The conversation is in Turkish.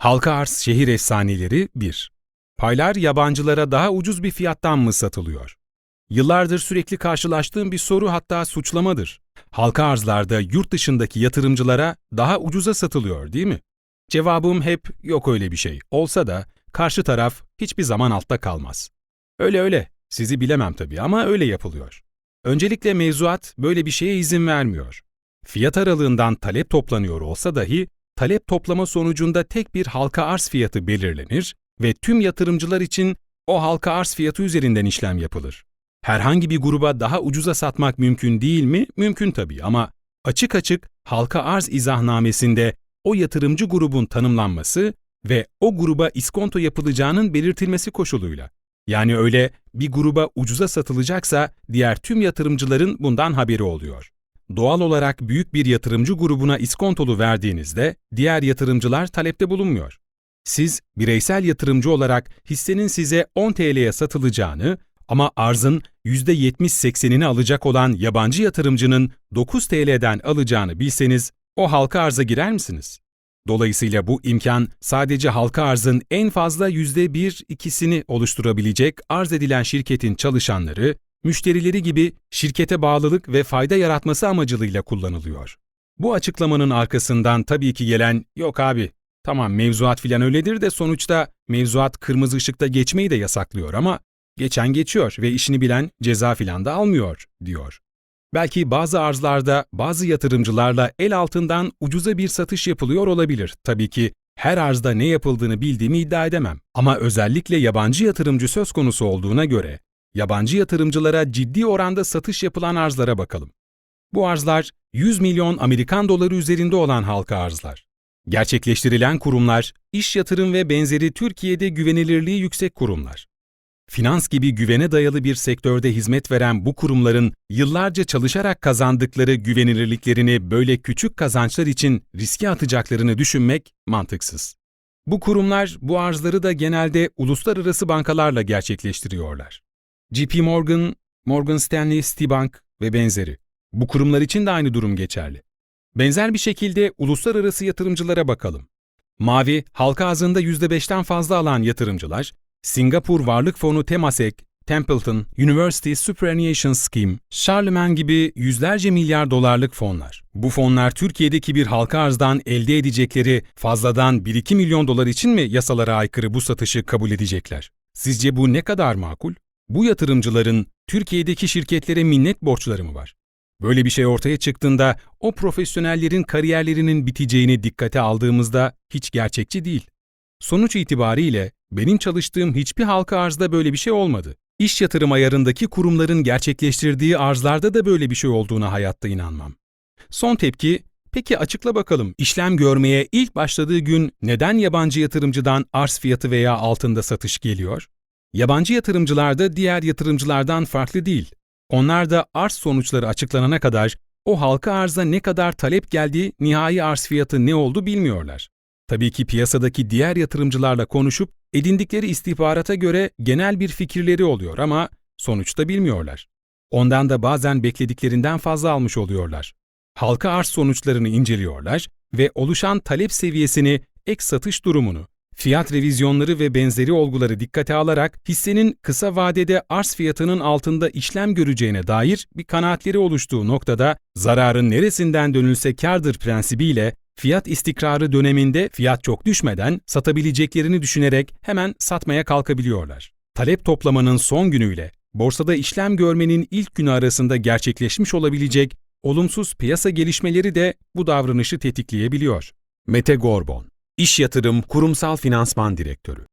Halka arz şehir efsaneleri 1. Paylar yabancılara daha ucuz bir fiyattan mı satılıyor? Yıllardır sürekli karşılaştığım bir soru hatta suçlamadır. Halka arzlarda yurt dışındaki yatırımcılara daha ucuza satılıyor değil mi? Cevabım hep yok öyle bir şey. Olsa da karşı taraf hiçbir zaman altta kalmaz. Öyle öyle. Sizi bilemem tabii ama öyle yapılıyor. Öncelikle mevzuat böyle bir şeye izin vermiyor. Fiyat aralığından talep toplanıyor olsa dahi talep toplama sonucunda tek bir halka arz fiyatı belirlenir ve tüm yatırımcılar için o halka arz fiyatı üzerinden işlem yapılır. Herhangi bir gruba daha ucuza satmak mümkün değil mi? Mümkün tabii ama açık açık halka arz izahnamesinde o yatırımcı grubun tanımlanması ve o gruba iskonto yapılacağının belirtilmesi koşuluyla. Yani öyle bir gruba ucuza satılacaksa diğer tüm yatırımcıların bundan haberi oluyor. Doğal olarak büyük bir yatırımcı grubuna iskontolu verdiğinizde diğer yatırımcılar talepte bulunmuyor. Siz bireysel yatırımcı olarak hissenin size 10 TL'ye satılacağını ama arzın %70-80'ini alacak olan yabancı yatırımcının 9 TL'den alacağını bilseniz o halka arza girer misiniz? Dolayısıyla bu imkan sadece halka arzın en fazla %1-2'sini oluşturabilecek arz edilen şirketin çalışanları, müşterileri gibi şirkete bağlılık ve fayda yaratması amacılığıyla kullanılıyor. Bu açıklamanın arkasından tabii ki gelen yok abi tamam mevzuat filan öyledir de sonuçta mevzuat kırmızı ışıkta geçmeyi de yasaklıyor ama geçen geçiyor ve işini bilen ceza filan da almıyor diyor. Belki bazı arzlarda bazı yatırımcılarla el altından ucuza bir satış yapılıyor olabilir. Tabii ki her arzda ne yapıldığını bildiğimi iddia edemem. Ama özellikle yabancı yatırımcı söz konusu olduğuna göre yabancı yatırımcılara ciddi oranda satış yapılan arzlara bakalım. Bu arzlar 100 milyon Amerikan doları üzerinde olan halka arzlar. Gerçekleştirilen kurumlar, iş yatırım ve benzeri Türkiye'de güvenilirliği yüksek kurumlar. Finans gibi güvene dayalı bir sektörde hizmet veren bu kurumların yıllarca çalışarak kazandıkları güvenilirliklerini böyle küçük kazançlar için riske atacaklarını düşünmek mantıksız. Bu kurumlar bu arzları da genelde uluslararası bankalarla gerçekleştiriyorlar. JP Morgan, Morgan Stanley, Citibank ve benzeri. Bu kurumlar için de aynı durum geçerli. Benzer bir şekilde uluslararası yatırımcılara bakalım. Mavi, halka ağzında %5'ten fazla alan yatırımcılar, Singapur Varlık Fonu Temasek, Templeton, University Superannuation Scheme, Charlemagne gibi yüzlerce milyar dolarlık fonlar. Bu fonlar Türkiye'deki bir halka arzdan elde edecekleri fazladan 1-2 milyon dolar için mi yasalara aykırı bu satışı kabul edecekler? Sizce bu ne kadar makul? Bu yatırımcıların Türkiye'deki şirketlere minnet borçları mı var? Böyle bir şey ortaya çıktığında o profesyonellerin kariyerlerinin biteceğini dikkate aldığımızda hiç gerçekçi değil. Sonuç itibariyle benim çalıştığım hiçbir halka arzda böyle bir şey olmadı. İş yatırım ayarındaki kurumların gerçekleştirdiği arzlarda da böyle bir şey olduğuna hayatta inanmam. Son tepki, peki açıkla bakalım işlem görmeye ilk başladığı gün neden yabancı yatırımcıdan arz fiyatı veya altında satış geliyor? Yabancı yatırımcılar da diğer yatırımcılardan farklı değil. Onlar da arz sonuçları açıklanana kadar o halka arza ne kadar talep geldiği, nihai arz fiyatı ne oldu bilmiyorlar. Tabii ki piyasadaki diğer yatırımcılarla konuşup edindikleri istihbarata göre genel bir fikirleri oluyor ama sonuçta bilmiyorlar. Ondan da bazen beklediklerinden fazla almış oluyorlar. Halka arz sonuçlarını inceliyorlar ve oluşan talep seviyesini, ek satış durumunu, fiyat revizyonları ve benzeri olguları dikkate alarak hissenin kısa vadede arz fiyatının altında işlem göreceğine dair bir kanaatleri oluştuğu noktada zararın neresinden dönülse kârdır prensibiyle fiyat istikrarı döneminde fiyat çok düşmeden satabileceklerini düşünerek hemen satmaya kalkabiliyorlar. Talep toplamanın son günüyle borsada işlem görmenin ilk günü arasında gerçekleşmiş olabilecek olumsuz piyasa gelişmeleri de bu davranışı tetikleyebiliyor. Mete Gorbon İş Yatırım Kurumsal Finansman Direktörü